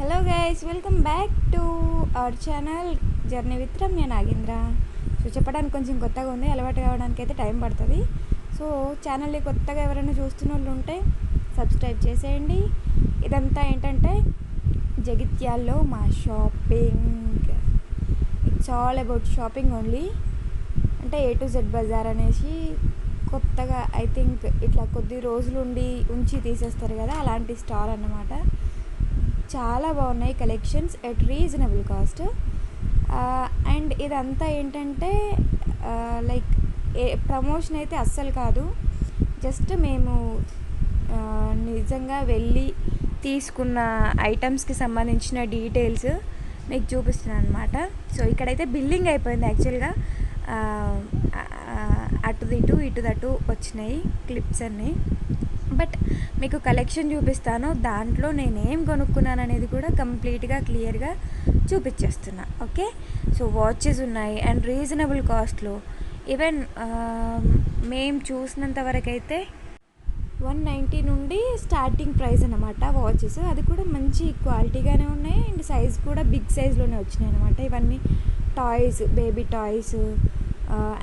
Hello guys welcome back to our channel journey with Ramya Nagendra so చెప్పడానికి కొంచెం కొత్తగా ఉంది అలవాటు కావడానికి అయితే టైం పడుతుంది. సో ఛానల్ని కొత్తగా ఎవరైనా చూస్తున్న వాళ్ళు ఉంటే సబ్స్క్రైబ్ చేసేయండి. ఇదంతా ఏంటంటే జగిత్యాల్లో మా shopping it's all about shopping only అంటే ఏ టు జెడ్ బజార్ అనేసి కొత్తగా ఐ థింక్ ఇట్లా కొద్ది రోజులు ఉండి ఉంచి తీసేస్తారు కదా అలాంటి స్టాల్ అన్నమాట. చాలా బాగున్నాయి collections at reasonable cost. And ఇదంతా ఏంటంటే లైక్ ఏ ప్రమోషన్ అయితే అస్సలు కాదు. జస్ట్ మేము నిజంగా వెళ్ళి తీసుకున్న ఐటమ్స్కి సంబంధించిన డీటెయిల్స్ మీకు చూపిస్తున్నాను అనమాట సో ఇక్కడైతే బిల్లింగ్ అయిపోయింది యాక్చువల్గా. అటు ఇటు ఇటు దటు వచ్చినాయి క్లిప్స్ అన్నీ. బట్ మీకు కలెక్షన్ చూపిస్తాను దాంట్లో నేనేం కొనుక్కున్నాను అనేది కూడా కంప్లీట్గా క్లియర్గా చూపించేస్తున్నా ఓకే? సో వాచెస్ ఉన్నాయి అండ్ రీజనబుల్ కాస్ట్లో. ఈవెన్ మేము చూసినంత వరకు అయితే వన్ నైంటీ నుండి స్టార్టింగ్ ప్రైస్ అనమాట వాచెస్. అది కూడా మంచి క్వాలిటీగానే ఉన్నాయి అండ్ సైజ్ కూడా బిగ్ సైజ్లోనే వచ్చినాయి అనమాట ఇవన్నీ టాయ్స్ బేబీ టాయ్స్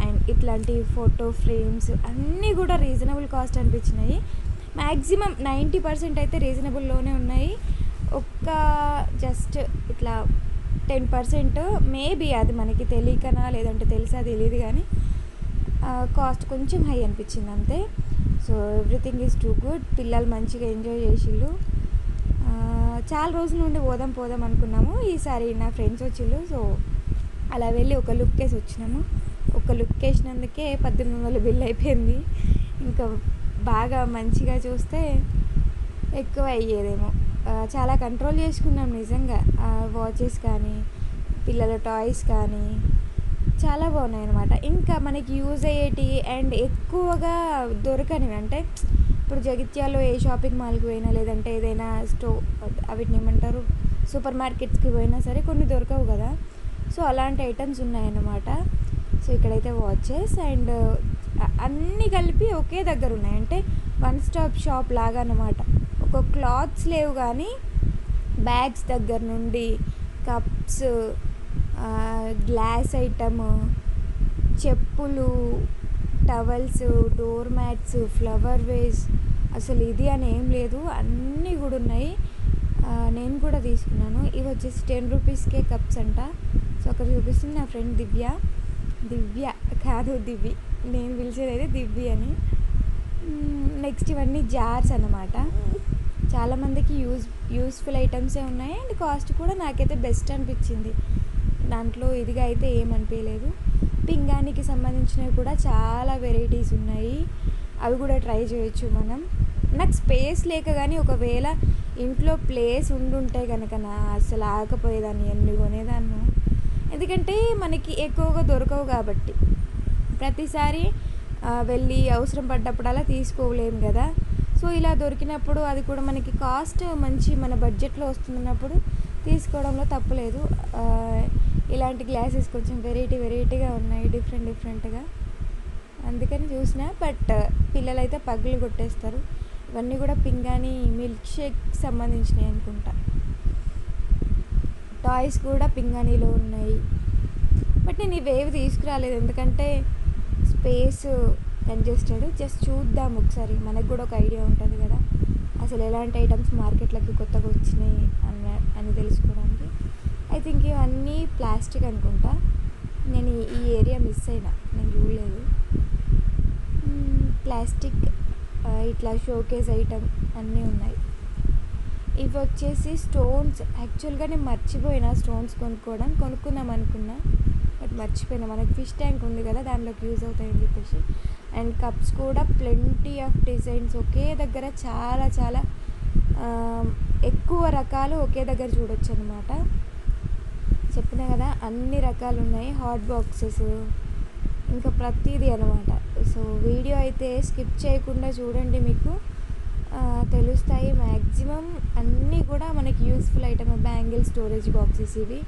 అండ్ ఇట్లాంటి ఫోటో ఫ్రేమ్స్ అన్నీ కూడా రీజనబుల్ కాస్ట్ అనిపించినాయి. మ్యాక్సిమం నైంటీ పర్సెంట్ అయితే రీజనబుల్లోనే ఉన్నాయి. ఒక్క జస్ట్ ఇట్లా టెన్ పర్సెంట్ మేబీ అది మనకి తెలియకనా లేదంటే తెలుసా తెలియదు కానీ కాస్ట్ కొంచెం హై అనిపించింది అంతే. So everything is too good. పిల్లలు మంచిగా ఎంజాయ్ చేసిళ్ళు. చాలా రోజుల నుండి పోదాం పోదాం అనుకున్నాము. ఈసారి నా ఫ్రెండ్స్ వచ్చిళ్ళు సో అలా వెళ్ళి ఒక లుక్ వేసి వచ్చినాము. ఒక లుక్ వేసినందుకే పద్దెనిమిది వందల బిల్ అయిపోయింది. ఇంకా బాగా మంచిగా చూస్తే ఎక్కువ అయ్యేదేమో చాలా కంట్రోల్ చేసుకున్నాం నిజంగా. వాచెస్ కానీ పిల్లల టాయ్స్ కానీ చాలా బాగున్నాయి అనమాట ఇంకా మనకి యూజ్ అయ్యేటి అండ్ ఎక్కువగా దొరకనివి. అంటే ఇప్పుడు జగిత్యాలో ఏ షాపింగ్ మాల్కి పోయినా లేదంటే ఏదైనా స్టో వీటిని ఏమంటారు? సూపర్ మార్కెట్స్కి పోయినా సరే కొన్ని దొరకవు కదా. సో అలాంటి ఐటమ్స్ ఉన్నాయన్నమాట. సో ఇక్కడైతే వాచెస్ అండ్ అన్నీ కలిపి ఒకే దగ్గర ఉన్నాయి. అంటే వన్ స్టాప్ షాప్ లాగా అన్నమాట ఒక క్లాత్స్ లేవు కానీ బ్యాగ్స్ దగ్గర నుండి కప్స్ గ్లాస్ ఐటమ్ చెప్పులు towels door mats flower vase అసలు ఇది అని ఏం లేదు. అన్నీ కూడా ఉన్నాయి. నేను కూడా తీసుకున్నాను. ఇవి వచ్చేసి టెన్ రూపీస్కే కప్స్ అంట. సో అక్కడ చూపిస్తుంది నా ఫ్రెండ్ దివ్య దివ్య కాదు దివ్య నేను పిలిచేది అయితే దివ్య అని నెక్స్ట్ ఇవన్నీ జార్స్ అన్నమాట. చాలామందికి యూజ్ యూస్ఫుల్ ఐటమ్సే ఉన్నాయి. అండ్ కాస్ట్ కూడా నాకైతే బెస్ట్ అనిపించింది. దాంట్లో ఇదిగా అయితే ఏమనిపించలేదు పింగానికి సంబంధించినవి కూడా చాలా వెరైటీస్ ఉన్నాయి. అవి కూడా ట్రై చేయొచ్చు మనం. నాకు స్పేస్ లేక కానీ ఒకవేళ ఇంట్లో ప్లేస్ ఉండుంటే కనుక నా అసలు ఆకపోయేదాన్ని ఎన్ని కొనేదాన్ని. ఎందుకంటే మనకి ఎక్కువగా దొరకవు కాబట్టి. ప్రతిసారి వెళ్ళి అవసరం పడ్డప్పుడల్లా తీసుకోలేము కదా. సో ఇలా దొరికినప్పుడు అది కూడా మనకి కాస్ట్ మంచి మన బడ్జెట్లో వస్తున్నప్పుడు తీసుకోవడంలో తప్పులేదు. ఇలాంటి గ్లాసెస్ కొంచెం వెరైటీ వెరైటీగా ఉన్నాయి డిఫరెంట్ డిఫరెంట్గా. అందుకని చూసిన బట్ పిల్లలైతే పగులు కొట్టేస్తారు. ఇవన్నీ కూడా పింగాని మిల్క్ షేక్ సంబంధించినవి అనుకుంటా. టాయ్స్ కూడా పింగాణిలో ఉన్నాయి. బట్ నేను ఇవేవి తీసుకురాలేదు. ఎందుకంటే స్పేస్ చేస్తాడు జస్ట్ చూద్దాం ఒకసారి. మనకు కూడా ఒక ఐడియా ఉంటుంది కదా. అసలు ఎలాంటి ఐటమ్స్ మార్కెట్లోకి కొత్తగా వచ్చినాయి అన్న అని తెలుసుకోవడానికి. ఐ థింక్ ఇవన్నీ ప్లాస్టిక్ అనుకుంటా. నేను ఈ- ఏరియా మిస్ అయినా. నేను చూడలేదు. ప్లాస్టిక్ ఇట్లా షోకేస్ ఐటమ్ అన్నీ ఉన్నాయి. ఇవి వచ్చేసి స్టోన్స్. యాక్చువల్గా నేను మర్చిపోయినా స్టోన్స్ కొనుక్కోవడం. కొనుక్కుందాం అనుకున్నా. మర్చిపోయినా. మనకి ఫిష్ ట్యాంక్ ఉంది కదా దానిలోకి యూజ్ అవుతాయని చెప్పేసి. అండ్ కప్స్ కూడా ప్లెంటీ ఆఫ్ డిజైన్స్ ఒకే దగ్గర చాలా చాలా ఎక్కువ రకాలు ఒకే దగ్గర చూడొచ్చు అనమాట చెప్పినా కదా అన్ని రకాలు ఉన్నాయి. హాట్ బాక్సెస్ ఇంకా ప్రతిదీ అనమాట సో వీడియో అయితే స్కిప్ చేయకుండా చూడండి మీకు. తెలుస్తాయి. మ్యాక్సిమం అన్నీ కూడా మనకి useful item bangle storage boxes ఇవి.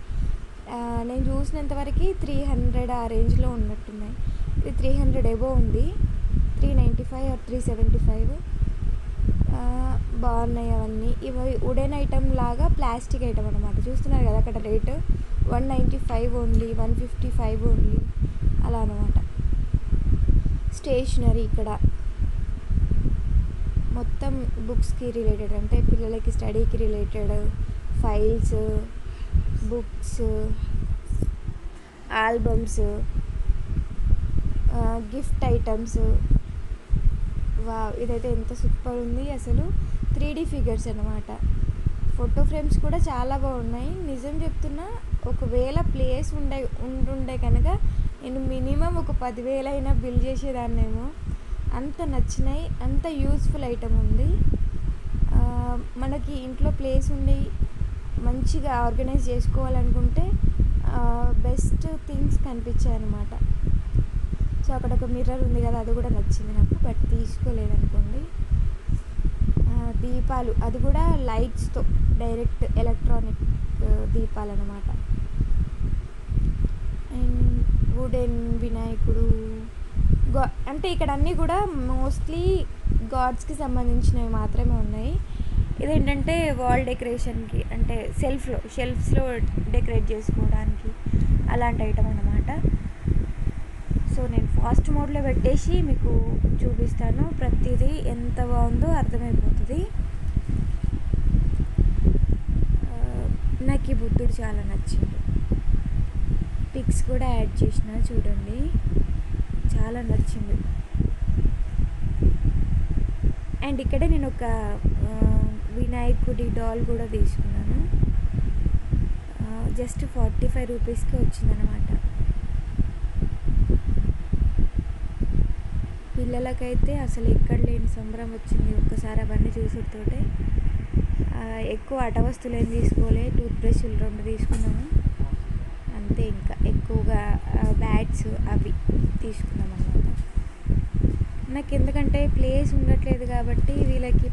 నేను చూసినంతవరకు త్రీ హండ్రెడ్ ఆ రేంజ్లో ఉన్నట్టున్నాయి. ఇది త్రీ హండ్రెడ్ ఎబో ఉంది. Three ninety five or three seventy five బాగున్నాయి అవన్నీ. ఇవి వుడెన్ ఐటమ్ లాగా ప్లాస్టిక్ ఐటమ్ అనమాట చూస్తున్నారు కదా అక్కడ rate? One ninety five only one fifty five only అలా అనమాట స్టేషనరీ ఇక్కడ. మొత్తం బుక్స్కి రిలేటెడ్ అంటే పిల్లలకి స్టడీకి related files books albums gift items. వా ఇదైతే ఎంత సూపర్ ఉంది అసలు. త్రీ డీ ఫిగర్స్ అనమాట ఫోటో ఫ్రేమ్స్ కూడా చాలా బాగున్నాయి. నిజం చెప్తున్నా ఒకవేళ ప్లేస్ ఉండే ఉండుండే కనుక నేను మినిమం ఒక పదివేలైనా బిల్ చేసేదాన్నేమో. అంత నచ్చినాయి అంత యూస్ఫుల్ ఐటమ్ ఉంది. మనకి ఇంట్లో ప్లేస్ ఉండి మంచిగా ఆర్గనైజ్ చేసుకోవాలనుకుంటే బెస్ట్ థింగ్స్ కనిపించాయి అనమాట సో అక్కడ ఒక మిర్రర్ ఉంది కదా అది కూడా నచ్చింది నాకు బట్ తీసుకోలేదనుకోండి. దీపాలు అది కూడా లైట్స్తో డైరెక్ట్ ఎలక్ట్రానిక్ దీపాలు అనమాట అండ్ వుడెన్ వినాయకుడు గా అంటే ఇక్కడ అన్నీ కూడా మోస్ట్లీ గాడ్స్కి సంబంధించినవి మాత్రమే ఉన్నాయి. ఇదేంటంటే వాల్ డెకరేషన్కి అంటే సెల్ఫ్లో షెల్ఫ్స్లో డెకరేట్ చేసుకోవడానికి అలాంటి ఐటమ్ అనమాట సో నేను ఫాస్ట్ మోడ్లో పెట్టేసి మీకు చూపిస్తాను. ప్రతిదీ ఎంత బాగుందో అర్థమైపోతుంది. Uh, నాకు ఈ బుద్ధుడు చాలా నచ్చింది పిక్స్ కూడా యాడ్ చేసిన చూడండి. చాలా నచ్చింది అండ్ ఇక్కడ నేను ఒక uh, వినాయకుడి డాల్ కూడా తీసుకున్నాను. జస్ట్ ఫార్టీ ఫైవ్ రూపీస్కి వచ్చిందనమాట పిల్లలకైతే అసలు ఎక్కడ లేని సంబరం వచ్చింది ఒక్కసారి అవన్నీ చూసేటతోటే ఎక్కువ ఆట వస్తువులు ఏం తీసుకోలే టూత్ బ్రష్లు రెండు తీసుకున్నాము. అంతే ఇంకా ఎక్కువగా బ్యాట్స్ అవి తీసుకున్నాం అన్నమాట నాకు ఎందుకంటే ప్లేస్ ఉండట్లేదు కాబట్టి వీళ్ళకి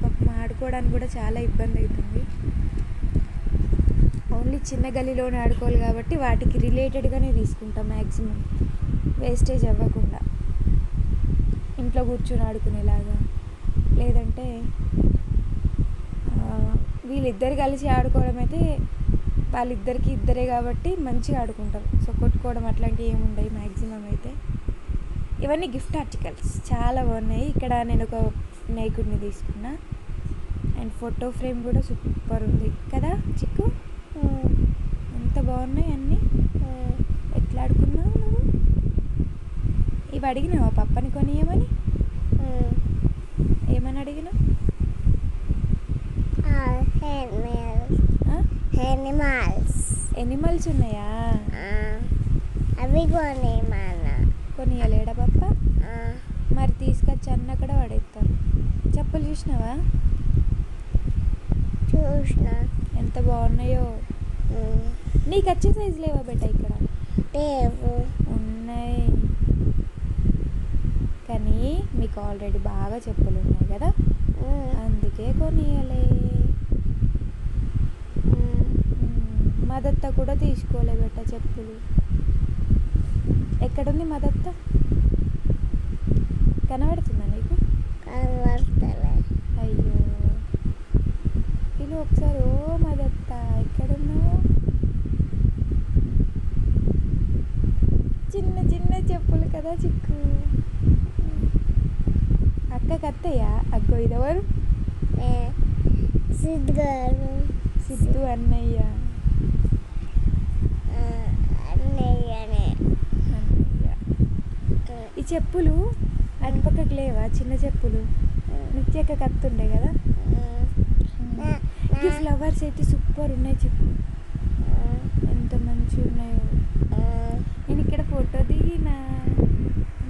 ఆడుకోవడానికి కూడా చాలా ఇబ్బంది అవుతుంది. ఓన్లీ చిన్న గల్లీలోనే ఆడుకోవాలి కాబట్టి వాటికి రిలేటెడ్గానే తీసుకుంటాం మ్యాక్సిమం వేస్టేజ్ అవ్వకుండా. ఇంట్లో కూర్చొని ఆడుకునేలాగా. లేదంటే వీళ్ళిద్దరు కలిసి ఆడుకోవడం అయితే వాళ్ళిద్దరికి ఇద్దరే కాబట్టి మంచిగా ఆడుకుంటారు. సో కొట్టుకోవడం అట్లాంటివి ఏమి ఉండవు మ్యాక్సిమం అయితే. ఇవన్నీ గిఫ్ట్ ఆర్టికల్స్ చాలా బాగున్నాయి. ఇక్కడ నేను ఒక వినాయకుడిని తీసుకున్నా. అండ్ ఫోటో ఫ్రేమ్ కూడా సూపర్ ఉంది. కదా చిక్కు? ఎంత బాగున్నాయి అన్నీ? ఎట్లా ఆడుకున్నావు నువ్వు? ఇవి అడిగినావా పప్పని కొనియమని? ఏమని అడిగినావు? Animals. ఎనిమల్స్ ఉన్నాయా? అవి కొనియలేడా పప్ప? మరి తీసుకొచ్చి అన్న అక్కడ పడేస్తారు చెప్పులు చూసినావా? చూసిన ఎంత బాగున్నాయో. నీకు వచ్చే సైజు లేవా బెట్ట ఇక్కడ? ఉన్నాయి. కానీ మీకు ఆల్రెడీ బాగా చెప్పులు ఉన్నాయి కదా? అందుకే కొనియలే. మదత్త కూడా తీసుకోలే బెట్ట చెప్పులు. ఎక్కడుంది మదత్త? కనబడుతుందా నీకు కనబడతలే అయ్యో ఇది ఒకసారి ఓ మదత్త ఎక్కడున్నావు? చిన్న చిన్న చెప్పులు కదా చిక్కు. అక్కకి అత్తయ్యా అగ్గో ఇదెవరు? సిద్ధు అన్నయ్య. అన్నయ్యనే. అన్నయ్య. ఈ చెప్పులు అటుపక్కకి లేవా? చిన్న చెప్పులు. నిత్యక్క కత్తుండే కదా? ఈ ఫ్లవర్స్ అయితే సూపర్ ఉన్నాయి చెప్పు. ఎంత మంచిగా ఉన్నాయో. నేను ఇక్కడ ఫోటో దిగిన.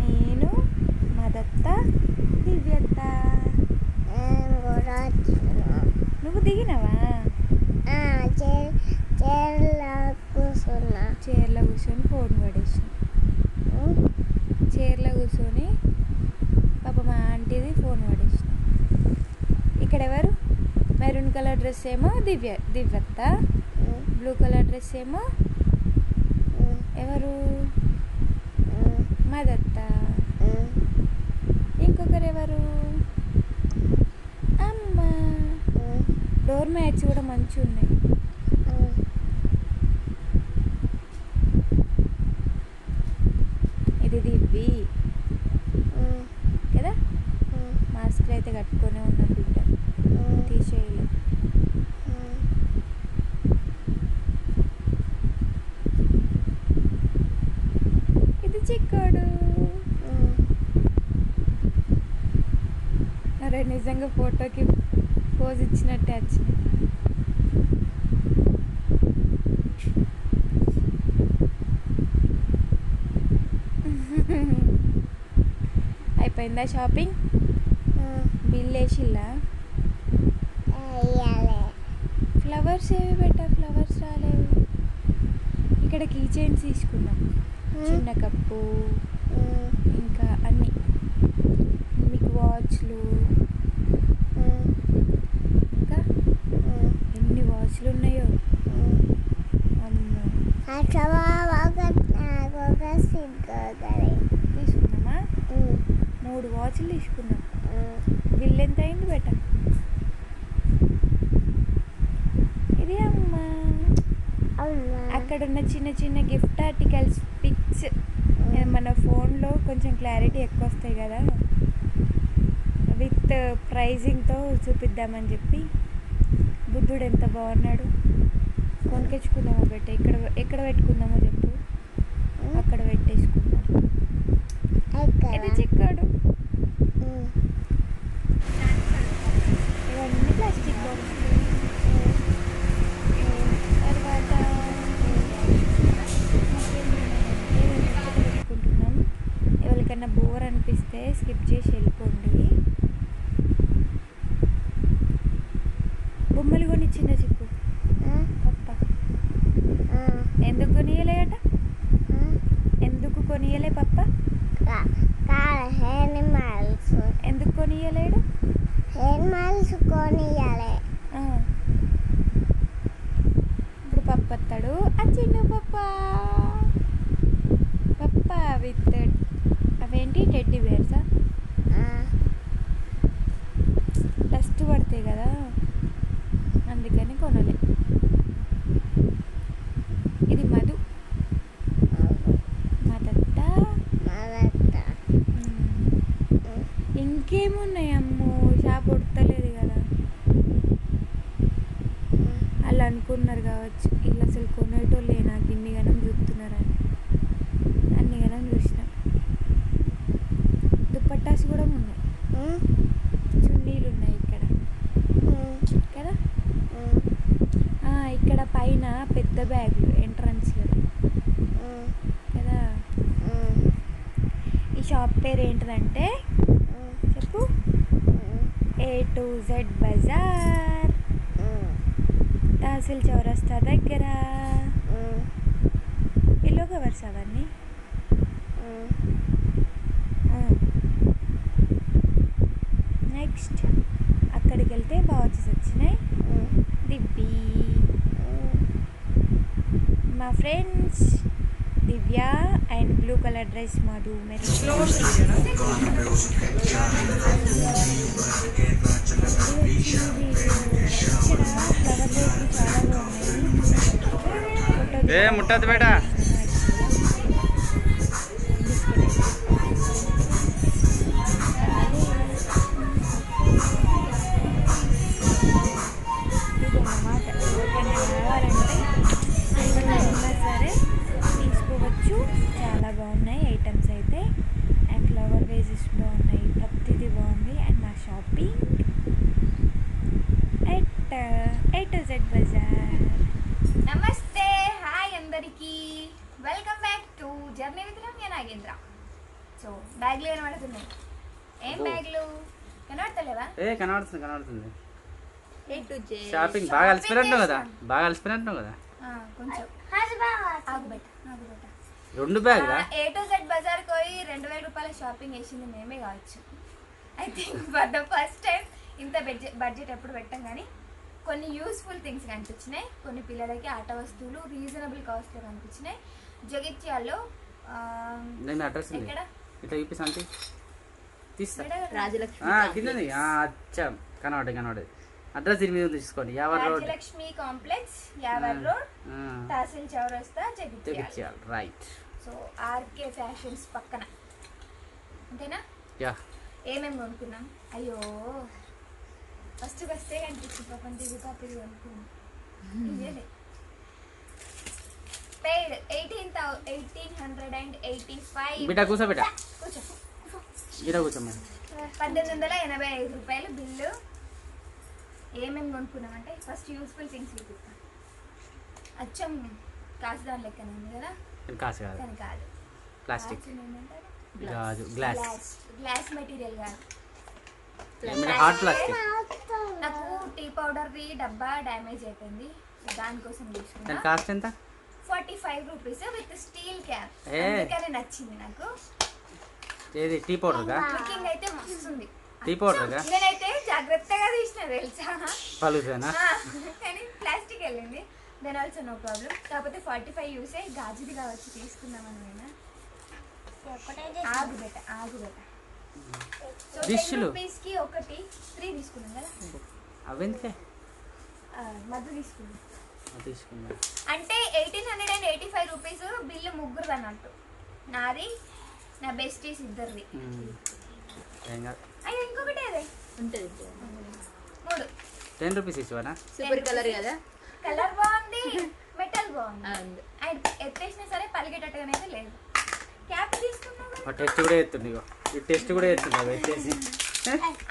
నేను మదత్త దివ్యత్త. నువ్వు దిగినవా? చీరలో కూర్చున్నా చైర్లో కూర్చొని ఫోన్ పడేసిన. చైర్లో కూర్చొని పాప మా ఆంటీది ఫోన్ పడేసిన. ఇక్కడ ఎవరు? కలర్ డ్రెస్ ఏమో దివ్య దివ్యత్త. బ్లూ కలర్ డ్రెస్ ఏమో ఎవరు? మదత్త. ఇంకొకరు ఎవరు? అమ్మ. డోర్ మ్యాట్స్ కూడా మంచిగా ఉన్నాయి ఇది దివ్వి కదా మాస్క్ అయితే కట్టుకొని ఉన్నాం బిడ్డ తీసేయలేదు ఇది చిక్కోడు అరే ఫోటోకి పోజ్ ఇచ్చినట్టే వచ్చింది. అయిపోయిందా షాపింగ్ బిల్ వేసిల్లా ఫ్లవర్స్ ఏవి పెట్టా ఫ్లవర్స్ రాలేవు ఇక్కడ కీ చైన్స్ తీసుకున్నాం చిన్న కప్పు ఇంకా అన్ని మీకు వాచ్లు ఇంకా ఎన్ని వాచ్లు ఉన్నాయో అమ్మో తీసుకున్నామా వాచ్లు తీసుకున్నాం. బిల్ ఎంత అయింది బెట? ఇది అమ్మా. అక్కడ ఉన్న చిన్న చిన్న గిఫ్ట్ ఆర్టికల్స్ పిక్స్ మన ఫోన్లో కొంచెం క్లారిటీ ఎక్కువ వస్తాయి కదా. విత్ ప్రైజింగ్తో చూపిద్దామని చెప్పి. బుద్ధుడు ఎంత బాగున్నాడు. కొనుకొచ్చుకుందామో బెట్ట ఎక్కడ ఎక్కడ పెట్టుకుందామో చెప్పు. అక్కడ పెట్టేసుకుందాం ఇది చిక్కాడు ఇవన్నీ ప్లాస్టిక్ బాక్స్ తర్వాత పెట్టుకుంటున్నాం ఎవరికైనా బోర్ అనిపిస్తే స్కిప్ చేసి వెళ్ళిపోండి బొమ్మలు కొనిచ్చిందా చెప్పు పప్ప ఎందుకు కొనియలేట ఎందుకు కొనియలే పప్ప ఎందుకు కొనియలేడు కొనియాలి ఆ. ఇప్పుడు పప్ప వస్తాడు అచ్చిండు పప్ప పప్ప విత్ అవేంటి టెడ్డీ బేర్సా డస్ట్ పడతాయి కదా అందుకని కొనలే ఇది మధు మదత్త ఇంకేమున్నాయి అమ్మో షాప్ ఉడతలేదు కదా వాళ్ళు అనుకున్నారు కావచ్చు వీళ్ళు అసలు కొనేటోళ్ళే నాకు ఇన్ని గనం చూపుతున్నారని అన్ని గనం చూసిన. దుప్పట్టాస్ కూడా ఉన్నాయి చున్నీలు ఉన్నాయి ఇక్కడ. కదా? ఇక్కడ పైన పెద్ద బ్యాగులు ఎంట్రన్స్లో. కదా? ఈ షాప్ పేరు ఏంటిదంటే? చెప్పు. ఏ టు జెడ్ బజార్. తహసీల్ చౌరస్తా దగ్గర. పిల్లో కవర్స్ అవన్నీ నెక్స్ట్ అక్కడికి వెళ్తే బావచ్చేసి వచ్చినాయి. దివ్వి. మా friends Divya and blue colour dress Madhu merry ఏ ముట్టద్దు బేటా. కనబడుతుంది. కనబడుతుంది షాపింగ్ బాగా అలసిపోయినట్టు కదా? బాగా అలసిపోయినట్టు కదా? రెండు బ్యాగ్లా? ఏ టు జెడ్ బజార్ పోయి రెండు వేల రూపాయల షాపింగ్ చేసింది మేమే కావచ్చు. I think for the first time ఇంత బడ్జెట్ ఎప్పుడు పెట్టాం కానీ కొన్ని యూస్ఫుల్ థింగ్స్ కనిపించినాయి. కొన్ని పిల్లలకి ఆట వస్తువులు రీజనబుల్ కాస్ట్లో కనిపించినాయి. జగిత్యాల్లో అడ్రస్ ఎక్కడ? ఇట్లా చూపి కిందది అచ్చా. కనబడి కనబడి అడ్రస్ దీని మీద తీసుకోండి Yavar road. Rajyalakshmi complex Yavar road tehsil చౌరస్తా Jagtial. Right. So RK fashions పక్కన. అంతేనా? యా. ఏమేమి కొనుక్కున్నాం? అయ్యో. ఫస్ట్ వస్తే కనిపించింది పాపం దిగు కాపీ కొనుక్కున్నాం. Paid eighteen thou eighteen hundred and eighty five బిడ్డ బిడ్డ. కూర్చో ఈడ కూర్చో మేడం పద్దెనిమిది వందల ఎనభై ఐదు రూపాయలు బిల్లు. ఏమేమి కొనుక్కున్నామంటే ఫస్ట్ యూస్ఫుల్ థింగ్స్ చూపిస్తాం అచ్చం కాసు దాని లెక్కన ఉంది కదా? కాసు కాదు. కానీ కాదు. ప్లాస్టిక్. గ్లాస్ గ్లాస్ మెటీరియల్ కాదు. ప్లాస్టిక్ నాకు టీ పౌడర్ది డబ్బా డ్యామేజ్ అయిపోయింది. దానికోసం దాని తీసుకున్నా కాస్ట్ ఎంత? Forty five rupees with steel cap. అందుకని నచ్చింది నాకు. ఏది టీ పౌడర్గా అయితే వస్తుంది టీ పౌడర్గా నేనైతే జాగ్రత్తగా తీసిన తెలుసా? పలుసేనా కానీ ప్లాస్టిక్ వెళ్ళింది. దెన్ ఆల్సో నో ప్రాబ్లం కాకపోతే ఫార్టీ ఫైవ్ యూసే గాజుది కావచ్చు తీసుకుందామని నేను ఆగు బెట ఆగు బెట. డిష్లు. ఒకటి త్రీ తీసుకున్నాం కదా? అవెందుకే మధ్య తీసుకున్నాం తీసుకుందాం. అంటే eighteen hundred and eighty five rupees bill ముగ్గురు అన్నట్టు నాది నా బెస్టీస్ ఇద్దరిది అయ్యో ఇంకొకటి అదే ఉంటుంది. మూడు. టెన్ రూపీస్ ఇచ్చివానా సూపర్ కలర్ కదా? కలర్ బాగుంది మెటల్ బాగుంది. అండ్ ఎత్తేసినా సరే పలిగేటట్టుగానైతే లేదు. క్యాప్ తీసుకున్నాం టెస్ట్ కూడా ఎత్తుండి ఇగో. ఈ టెస్ట్ కూడా ఎత్తేసి.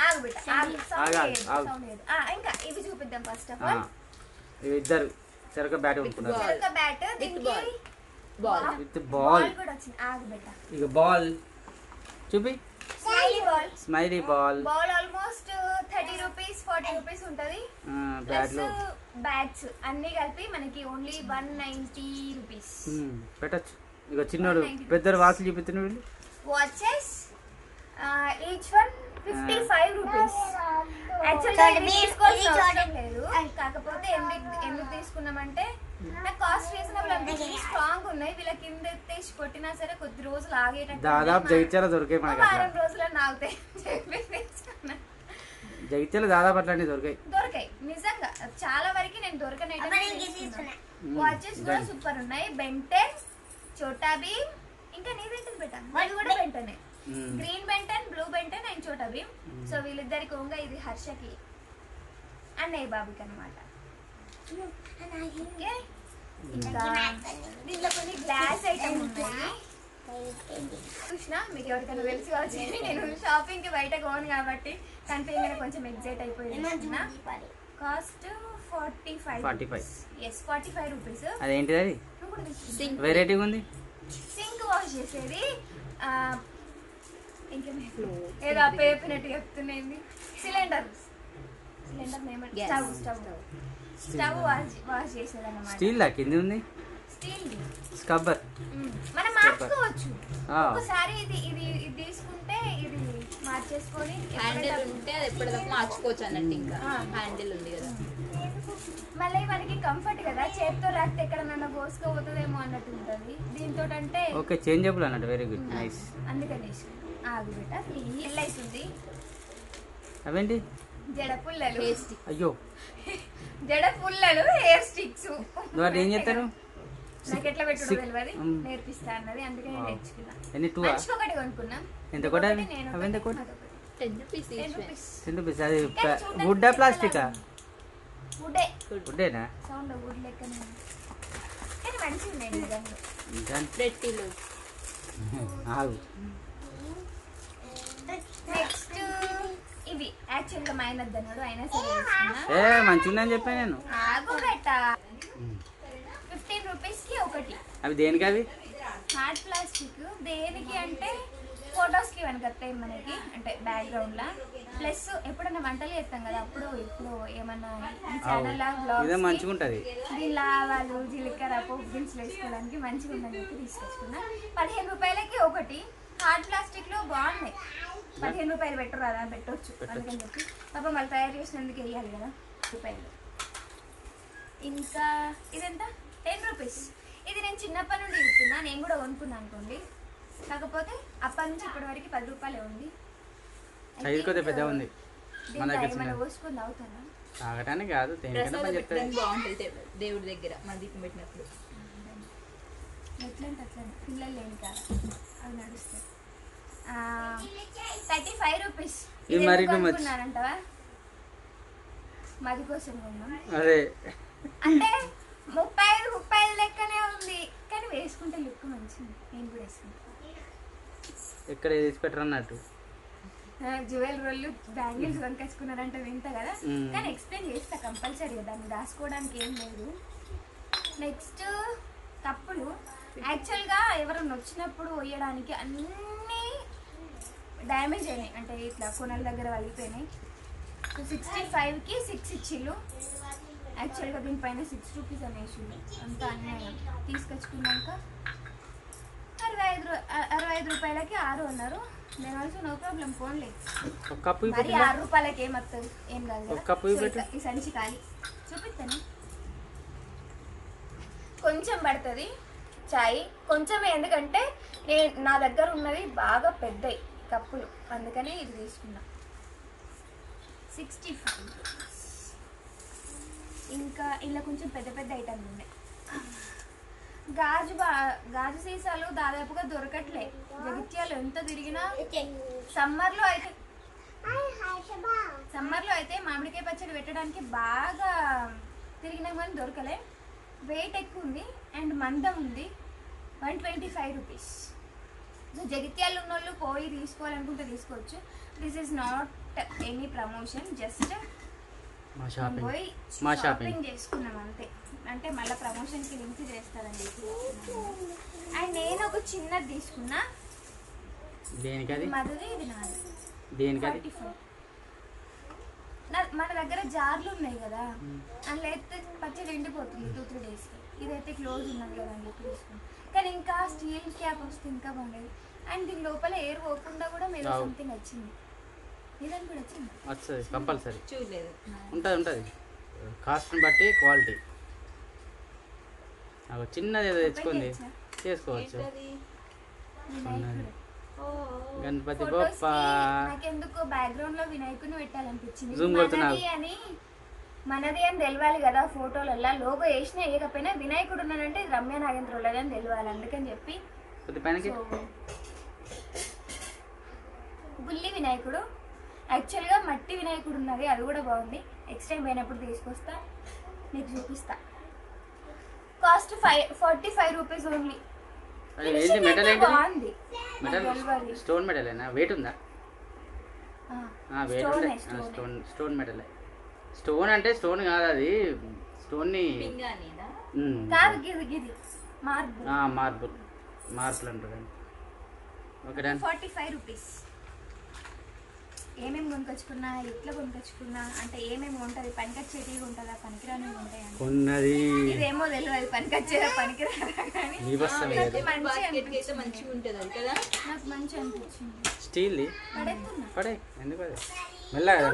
ఆ, ఇంకా ఇవి చూపిద్దాం ఫస్ట్ ఆఫ్ ఆల్ ఇవి ఇద్దరు. చెరక బ్యాట్ బ్యాట్. దీనికి బాల్ విత్ బాల్ ఇక బాల్ చూపి. Smiley ball ball almost thirty rupees forty rupees ఉంటది. ప్లస్ బ్యాట్లో బ్యాగ్స్ అన్ని కలిపి మనకి ఓన్లీ వన్ నైంటీ రూపీస్ పెట్టచ్చు. ఇక చిన్నోడు పెద్దరు వాసులు చూపిస్తున్న వీళ్ళు. Watches each one fifty five rupees యాక్చువల్గా తీసుకోవాల్సిన లేదు. కాకపోతే ఎందుకు ఎందుకు తీసుకున్నామంటే నాకు కాస్ట్ రీజనబుల్ అనిపించింది. స్ట్రాంగ్ ఉన్నాయి. వీళ్ళ కింద ఎత్తేసి కొట్టినా సరే కొద్ది రోజులు ఆగేటట్టు దాదాపు. జగిత్యాల దొరికాయి మనకి వారం రోజులు తీసుకున్నా. జగిత్యాల దాదాపు అట్లాంటివి దొరికాయి. దొరికాయి. నిజంగా. చాలా వరకు నేను దొరకని వాచెస్ కూడా సూపర్ ఉన్నాయి. బెంటెన్ చోటా భీమ్ ఇంకా నీదేంటిది పెట్టాను అది కూడా బెంటనే. Green Ben Ten blue Ben Ten and Chhota Bheem so వీళ్ళిద్దరికి ఓంగా ఇది హర్షకి. అన్నయ్య బాబుకి అనమాట ఇంకా దీంట్లో కొన్ని గ్లాస్ ఐటమ్ ఉన్నాయి. కృష్ణ మీకు ఎవరికైనా తెలుసు కావచ్చు నేను షాపింగ్కి బయట పోను కాబట్టి కనిపించగానే కొంచెం ఎగ్జైట్ అయిపోయింది cost forty five 45. Yes forty five rupees అదేంటిది అది? సింక్ వెరైటీగా ఉంది? సింక్ వాష్ చేసేది. ఆ, ఇంకేమే ఏదో పేపినట్టు చెప్తున్నాయింది cylinder. Stove stove stove wash wash చేసేది అన్నమాట స్టీల్ లా కింది ఉంది? స్టీల్ స్కబ్బర్ మనం మార్చుకోవచ్చు. ఒకసారి ఇది ఇది ఇది తీసుకుంటే ఇది మార్చేసుకొని హ్యాండిల్ ఉంటే అది ఎప్పటిదాకా మార్చుకోవచ్చు అన్నట్టు ఇంకా. హ్యాండిల్ ఉంది కదా. మళ్ళీ మనకి కంఫర్ట్ కదా. చేతితో రాస్తే ఎక్కడన్నా పోసుకోపోతుందేమో అన్నట్టు ఉంటుంది. దీంతో అంటే ఓకే చేంజబుల్ అన్నట్టు వెరీ గుడ్ నైస్ అందుకని ఆగు బిడ్డ. ఎల్ అవుతుంది అవేంటి? జడ పుల్లలు. టేస్టీ అయ్యో. జడ పుల్లలు హెయిర్ స్టిక్స్ అది ఏం చేస్తారు? నాకు ఎట్లా పెట్టుడో. తెలియదు మ్. నేర్పిస్తా అన్నది అందుకే నేను Wow. తెచ్చుకున్నా ఎన్ని టూ ఒకటి కొనుక్కున్నాం. ఎంత కూడా అవి? ఎంత కూడా? టెన్ రూపీస్ టెన్ రూపీస్ అది వుడ్డా ప్లాస్టికా వుడే వుడ్డేనా సౌండ్ వుడ్ లెక్కనే. కానీ మంచిగా ఉన్నాయి నిజంగా ఆగు. ఏ మంచిగా ఉందని చెప్పాను నేను. ఫిఫ్టీన్ రూపీస్కి ఒకటి. అవి దేనికి అవి? హార్డ్ ప్లాస్టిక్ దేనికి అంటే ఫొటోస్కి వస్తాయి మనకి అంటే బ్యాక్గ్రౌండ్ లా. ప్లస్ ఎప్పుడైనా వంటలు చేస్తాం కదా అప్పుడు ఇప్పుడు ఏమన్నా ఈ ఛానల్ ఇదే మంచిగా ఉంటుంది దీనిలో ఆవాలు జీలకర్ర పోపు దినుసులు వేసుకోవడానికి మంచిగా ఉందని చెప్పి తీసుకొచ్చుకున్నా. పదిహేను రూపాయలకి ఒకటి. హార్డ్ ప్లాస్టిక్లో బాగున్నాయి. పదిహేను రూపాయలు పెట్టరు అదా పెట్టొచ్చు. అందుకని చెప్పి. పాప మళ్ళీ తయారు చేసినందుకు వేయాలి కదా రూపాయలు. ఇంకా ఇదెంత? Ten rupees. ఇది నేను చిన్నప్పటి నుండి ఇస్తున్నా నేను కూడా కొనుక్కున్నా అనుకోండి. కాకపోతే అప్పటి నుంచి ఇప్పటి వరకు పది రూపాయలే ఉంది. సైజు కొద్దిగా ఏమైనా పోసుకొని తాగటానికి కాదు పెట్టడానికి బాగుంటుంది దేవుడి దగ్గర మన దీపం పెట్టినప్పుడు. ఎట్లంటే అట్లనే పిల్లలు లేని కాదు అవి నడుస్తాయి. థర్టీ ఫైవ్ రూపీస్ ఇది మరి much. అనుకున్నానంటవా? మది కోసం అదే. అంటే ముప్పై ఐదు ముప్పై ఐదు లెక్కనే ఉంది. కానీ వేసుకుంటే లుక్ మంచిది. నేను కూడా వేసుకుంటాను ఎక్కడ తీసి పెట్టరు అన్నట్టు? జ్యువెల్ రోళ్ళు బ్యాంగిల్స్ కొనుకొచ్చుకున్నారంటే వింటా కదా. కానీ ఎక్స్ప్లెయిన్ చేస్తా కంపల్సరీగా దాన్ని దాచుకోవడానికి ఏం లేదు. నెక్స్ట్ కప్పులు. యాక్చువల్గా ఎవరైనా వచ్చినప్పుడు వేయడానికి అన్నీ డ్యామేజ్ అయినాయి. అంటే ఇట్లా కొనల దగ్గర వలిగిపోయినాయి సో సిక్స్టీ ఫైవ్కి సిక్స్ ఇచ్చిళ్ళు. యాక్చువల్గా దీనిపైన సిక్స్ రూపీస్ అనేసిండు అంత అన్యాయం. తీసుకొచ్చుకున్నాక అరవై ఐదు అరవై ఐదు రూపాయలకి ఆరు అన్నారు. నేను ఆల్సో నో ప్రాబ్లం ఫోన్లే మరి ఆరు రూపాయలకి ఏం కాదు కదా. సో ఇవ్వట్లే. ఇక ఈ సంచి ఖాళీ. చూపిస్తాను కొంచెం పడుతుంది. చాయ్. కొంచెమే ఎందుకంటే నేను నా దగ్గర ఉన్నది బాగా పెద్దవి కప్పులు అందుకని ఇది తీసుకున్నా. సిక్స్టీ ఫైవ్ ఇంకా ఇలా కొంచెం పెద్ద పెద్ద ఐటమ్లు ఉన్నాయి. గాజు బా గాజు సీసాలు దాదాపుగా దొరకట్లే. జగిత్యాలు ఎంత తిరిగినా సమ్మర్లో అయితే సమ్మర్లో అయితే మామిడికాయ పచ్చడి పెట్టడానికి బాగా తిరిగినా కానీ దొరకలే. వెయిట్ ఎక్కువ ఉంది. అండ్ మందం ఉంది. One twenty five rupees so జగిత్యాలు ఉన్న వాళ్ళు పోయి తీసుకోవాలనుకుంటే తీసుకోవచ్చు. This is not any promotion just మా షాపింగ్ పోయి మా షాపింగ్ చేసుకున్నాం అంతే. అంటే మళ్ళీ ప్రమోషన్కి లింక్ చేస్తారండి అండ్ నేను ఒక చిన్నది తీసుకున్నా. దేనికది? మధుది ఇది నాది. దేనికది? మన దగ్గర జార్లు ఉన్నాయి కదా. అందులో అయితే పచ్చడి ఎండిపోతుంది టూ త్రీ డేస్కి ఇదైతే క్లోజ్ ఉన్నది కదా అని చెప్పి తీసుకున్నాం. కానీ ఇంకా స్టీల్ క్యాప్ వస్తే ఇంకా బాగుండేది. అండ్ దీని లోపల ఎయిర్ పోకుండా కూడా మీరు. సంథింగ్ వచ్చింది ఇదని కూడా వచ్చింది? కంపల్సరీ. చూడలేదు. ఉంటుంది ఉంటుంది. కాస్ట్ని బట్టి క్వాలిటీ. నాకు చిన్నది ఏదో తెచ్చుకుంది? చేసుకోవచ్చు. గణపతి బొప్ప నాకెందుకో బ్యాక్గ్రౌండ్లో వినాయకుని పెట్టాలనిపించింది. కొడుతున్నావు. మనది అని మనది అని తెలవాలి కదా ఫోటోలలో లోగో వేసినా వేయకపోయినా వినాయకుడు ఉన్నాడంటే రమ్య నాగేంద్రులది అని తెలవాలి. అందుకని చెప్పి బుల్లి వినాయకుడు. యాక్చువల్గా మట్టి వినాయకుడు ఉన్నది. అది కూడా బాగుంది. నెక్స్ట్ టైం పోయినప్పుడు తీసుకొస్తా. నీకు చూపిస్తా. Cost five forty five rupees only. బాగుంది. తెలియాలి. స్టోన్ వెయిట్ ఉందా? ఏ. స్టోన్ స్టోన్ మెటలే స్టోన్ అంటే స్టోన్ కాదు అది. స్టోన్ని కాదు గిది గిది. మార్బుల్. మార్బుల్. మార్బుల్ అంటారు okay done forty five rupees. ఏమేమి కొనుకొచ్చుకున్నా ఎట్లా కొనుకొచ్చుకున్నా అంటే ఏమేమి ఉంటుంది? పనికొచ్చేటివి ఉంటుందా? పనికిరాని ఉంటాయి? అని ఉన్నది ఇదేమో తెలియదు పనికొచ్చేదా పనికిరాదా కానీ. అది అది మంచి అనిపించింది. మంచిగా ఉంటుంది అది కదా? నాకు మంచి అనిపించింది. పడేస్తున్నా. పడే ఎందుకు అది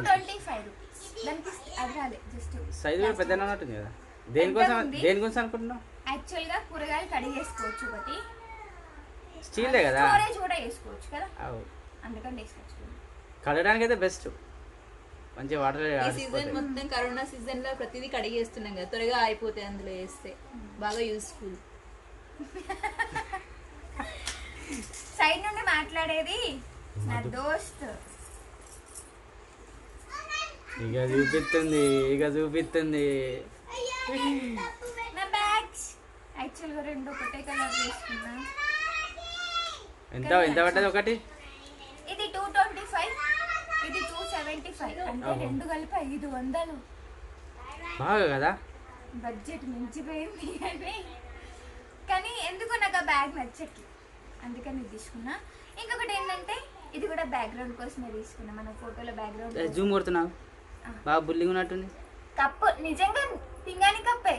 ట్వంటీ ఫైవ్ రూపీస్ దానికి అది రాలే జస్ట్ సైజు కూడా పెద్దగా ఉన్నట్టుంది కదా. దేనికోసం ఉంది. దేనికోసం అనుకుంటున్నావు? యాక్చువల్గా కూరగాయలు కడిగేసుకోవచ్చు ఒకటి. స్టీల్దే కదా? స్టోరేజ్ కూడా వేసుకోవచ్చు కదా? అవు. అందుకని వేసుకోవచ్చు కడగడానికి అయితే బెస్ట్ మంచిగా వాటర్ ఈ సీజన్ మొత్తం కరోనా సీజన్లో ప్రతిదీ కడిగేస్తున్నాం కదా త్వరగా అయిపోతాయి అందులో వేస్తే. బాగా యూస్ఫుల్ సైడ్ నుండి మాట్లాడేది నా దోస్త్. ఇక చూపిస్తుంది ఇక చూపిస్తుంది. నా బ్యాగ్స్ యాక్చువల్గా రెండు ఒకటే కలర్ తీసుకున్నా. ఎంత ఎంత పడ్డది ఒకటి? ఇది టూ ట్వంటీ ఫైవ్ ఇది టూ సెవెంటీ ఫైవ్ అంటే. రెండు కలిపి ఐదు వందలు. బాగా కదా? బడ్జెట్ మించిపోయింది అని కానీ ఎందుకు నాకు ఆ బ్యాగ్ నచ్చట్లేదు అందుకని తీసుకున్నా. ఇంకొకటి ఏంటంటే ఇది కూడా బ్యాక్గ్రౌండ్ కోసమే తీసుకున్నా. మన ఫోటోలో బ్యాక్గ్రౌండ్ జూమ్ కొడుతున్నావు? బాగా బుల్లిగా ఉన్నట్టుంది కప్పు నిజంగా పింగాణి కప్పే?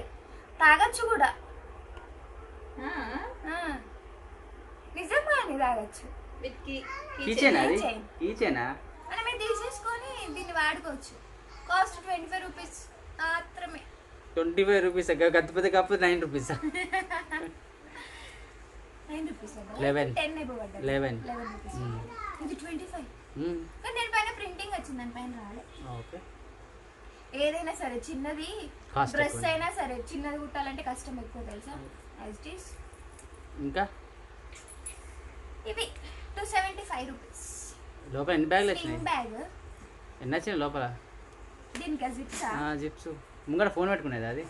తాగొచ్చు కూడా. నిజంగా అని తాగొచ్చు. కీచేనా మనం ఇది తీసేసుకొని దీన్ని వాడుకోవచ్చు. కాస్ట్ ట్వంటీ ఫైవ్ రూపీస్ మాత్రమే. ట్వంటీ ఫైవ్ రూపీస్ గత పెద్ద కప్పు నైన్ రూపీస్. లెవెన్. ఇది ట్వంటీ ఫైవ్. కానీ దానిపైన ప్రింటింగ్ వచ్చింది దానిపైన రాలే. ఓకే. ఏదైనా సరే చిన్నది డ్రెస్. అయినా సరే చిన్నది కుట్టాలంటే కష్టం ఎక్కువ తెలుసా? యాజ్ ఇట్ ఈస్ ఇంకా? ఇవి టూ సెవెంటీ ఫైవ్ రూపీస్ లోపల ఎన్ని బ్యాగులు వచ్చినాయి? బ్యాగ్. ఎన్ని వచ్చినాయి లోపల? దీనికి జిప్సా? జిప్స్. ముంగడ ఫోన్ పెట్టుకునేది అది?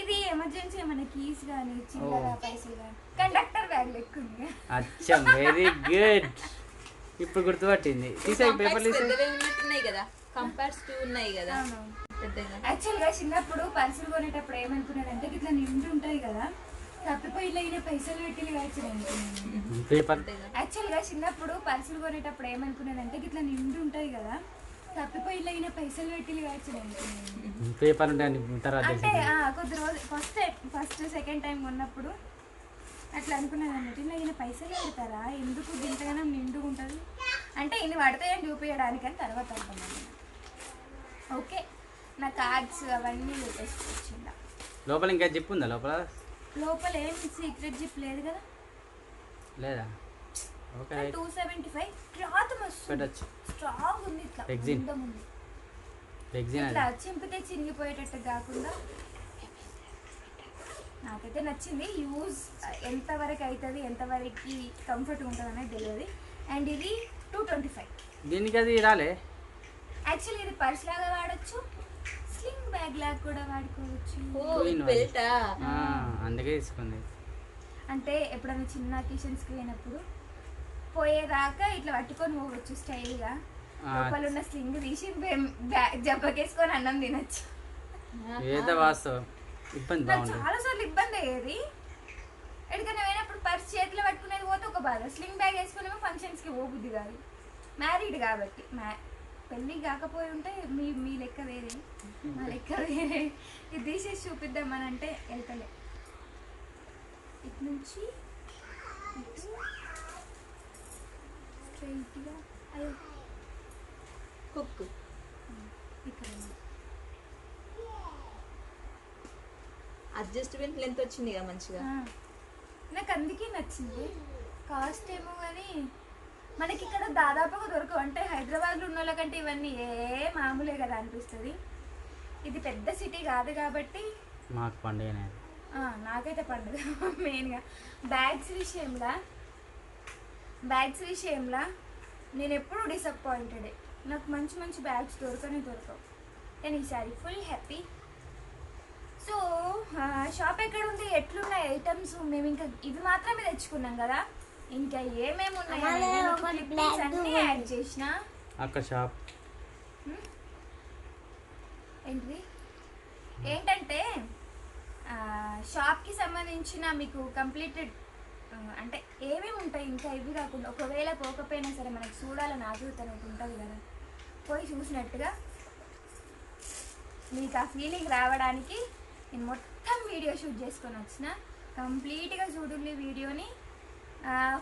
ఇది ఎమర్జెన్సీ ఏమైనా కీస్ కానీ చిల్లర. పైసలు కానీ కండక్టర్ బ్యాగ్ లెక్క ఉంది అచ్చం వెరీ గుడ్ ఇప్పుడు గుర్తుపట్టింది. తీసే పేపర్ తీసే కదా. కంపేర్స్ టూ ఉన్నాయి కదా. యాక్చువల్గా చిన్నప్పుడు పర్సులు కొనేటప్పుడు ఏమనుకునేదంటే ఇట్లా నిండి ఉంటాయి కదా తప్పిపోయి ఇలా ఈయన పైసలు పెట్టి అనుకున్నాను. యాక్చువల్గా చిన్నప్పుడు పర్సులు కొనేటప్పుడు ఏమనుకునేదంటే ఇట్లా నిండి ఉంటాయి కదా తప్పిపోయి ఇలా ఈయన పైసలు పెట్టి కావచ్చు అనుకున్నాను. పేపర్ అంటే కొద్ది రోజు ఫస్ట్ ఫస్ట్ సెకండ్ టైం కొన్నప్పుడు అట్లా అనుకునేది అన్నట్టు ఇలా ఈయన పైసలు పెడతారా? ఎందుకు ఇంతగానో నిండుగా ఉంటుంది? అంటే ఇన్ని పడతాయని చూపించడానికి అని తర్వాత అనుకున్నాను. ఓకే నా కార్డ్స్ అవన్నీ వేసుకొచ్చిందా లోపల ఇంకా జిప్ ఉందా లోపల? లోపల ఏం సీక్రెట్ జిప్ లేదు కదా? లేదా? Okay. Two seventy five. Cloth మస్తు పెట్టచ్చు. స్ట్రాంగ్ ఉంది ఇట్లా. మందం ఉంది. ఎగ్జిన్ ఇట్లా చింపితే చినిగిపోయేటట్టు కాకుండా నాకైతే నచ్చింది. యూజ్ ఎంతవరకు అవుతుంది ఎంతవరకు కంఫర్ట్ ఉంటుంది అనేది తెలియదు అండ్ ఇది టూ ట్వంటీ ఫైవ్. దీనికి అది రాలే. యాక్చువల్లీ ఇది పర్స్ లాగా వాడచ్చు. స్లింగ్ బ్యాగ్ లాగా కూడా వాడుకోవచ్చు. అందుకే తీసుకుంది. అంటే ఎప్పుడైనా చిన్న కిచెన్స్కి పోయినప్పుడు పోయేదాకా ఇట్లా పట్టుకొని పోవచ్చు స్టైల్గా. లోపల ఉన్న స్లింగ్ తీసి జబ్బకేసుకొని అన్నం తినచ్చు. ఏదో వాస్తవం. ఇబ్బంది చాలా సార్లు ఇబ్బంది అయ్యేది. ఎక్కడికైనా పోయినప్పుడు పర్స్ చేతిలో పట్టుకునేది పోతే ఒక బాధ. స్లింగ్ బ్యాగ్ వేసుకునేమో ఫంక్షన్స్కి పోబుద్ది కాదు. మ్యారీడ్ కాబట్టి మ్యా పెళ్ళి కాకపోయి ఉంటే మీ మీ లెక్క వేరే. మా లెక్క వేరే. ఇది తీసేసి చూపిద్దామని అంటే వెళ్తలే ఇటు నుంచి స్ట్రైట్గా అయ్యో. ఇక్కడ. అడ్జస్ట్మెంట్ లెంత్ వచ్చింది కదా మంచిగా నాకు అందుకే నచ్చింది. కాస్ట్ ఏమో కానీ మనకి ఇక్కడ దాదాపుగా దొరకవు అంటే హైదరాబాద్లో ఉన్న వాళ్ళకంటే ఇవన్నీ ఏ మామూలే కదా అనిపిస్తుంది. ఇది పెద్ద సిటీ కాదు కాబట్టి మాకు పండుగనే. ఆ, నాకైతే పండుగ మెయిన్గా. బ్యాగ్స్ విషయంలో బ్యాగ్స్ విషయంలో నేను ఎప్పుడూ డిసప్పాయింటెడ్ నాకు మంచి మంచి బ్యాగ్స్ దొరకనే దొరకవు. నేను ఈసారి ఫుల్ హ్యాపీ సో షాప్ ఎక్కడ ఉంది? ఎట్లున్నాయి ఐటమ్స్ మేము ఇంకా ఇవి మాత్రమే తెచ్చుకున్నాం కదా. ఇంకా ఏమేమి ఉన్నాయి. యాడ్ చేసిన. అక్కడ షాప్. ఏంటిది? ఏంటంటే ఆ, షాప్కి సంబంధించిన మీకు కంప్లీటెడ్ అంటే ఏమేమి ఉంటాయి? ఇంకా ఇవి కాకుండా ఒకవేళ పోకపోయినా సరే మనకి చూడాలని ఆతృత అనేది ఉంటుంది కదా. పోయి చూసినట్టుగా మీకు ఆ ఫీలింగ్ రావడానికి నేను మొత్తం వీడియో షూట్ చేసుకొని వచ్చిన. కంప్లీట్గా చూడండి వీడియోని.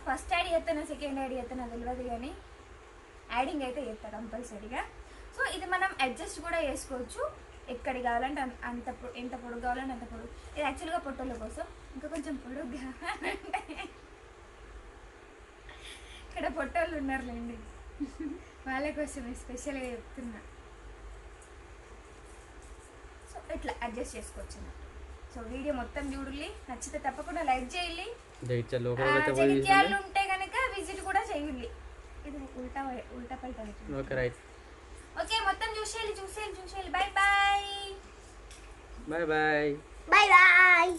ఫస్ట్ యాడ్ చేస్తాను సెకండ్ యాడ్ చేస్తాను తెలియదు కానీ యాడింగ్ అయితే చేస్తా కంపల్సరీగా. సో ఇది మనం అడ్జస్ట్ కూడా చేసుకోవచ్చు. ఎక్కడికి కావాలంటే అంత ఎంత పొడుగు కావాలంటే అంత పొడుగు. ఇది యాక్చువల్గా పొట్టల కోసం. ఇంకా కొంచెం పొడుగు కావాలంటే ఇక్కడ పొట్టోళ్ళు ఉన్నారులేండి. వాళ్ళ కోసం స్పెషల్గా చెప్తున్నా. సో ఇట్లా అడ్జస్ట్ చేసుకోవచ్చు సో వీడియో మొత్తం చూడాలి నచ్చితే తప్పకుండా లైక్ చేయాలి అయితే పోయి జగిత్యాలు ఉంటే కనుక విజిట్ కూడా చేయాలి ఇది ఉల్టా ఉల్టా పల్టా అవుతుంది. Okay right. ఓకే మొత్తం చూసేయాలి చూసేయాలి చూసేయాలి. Bye bye bye bye bye bye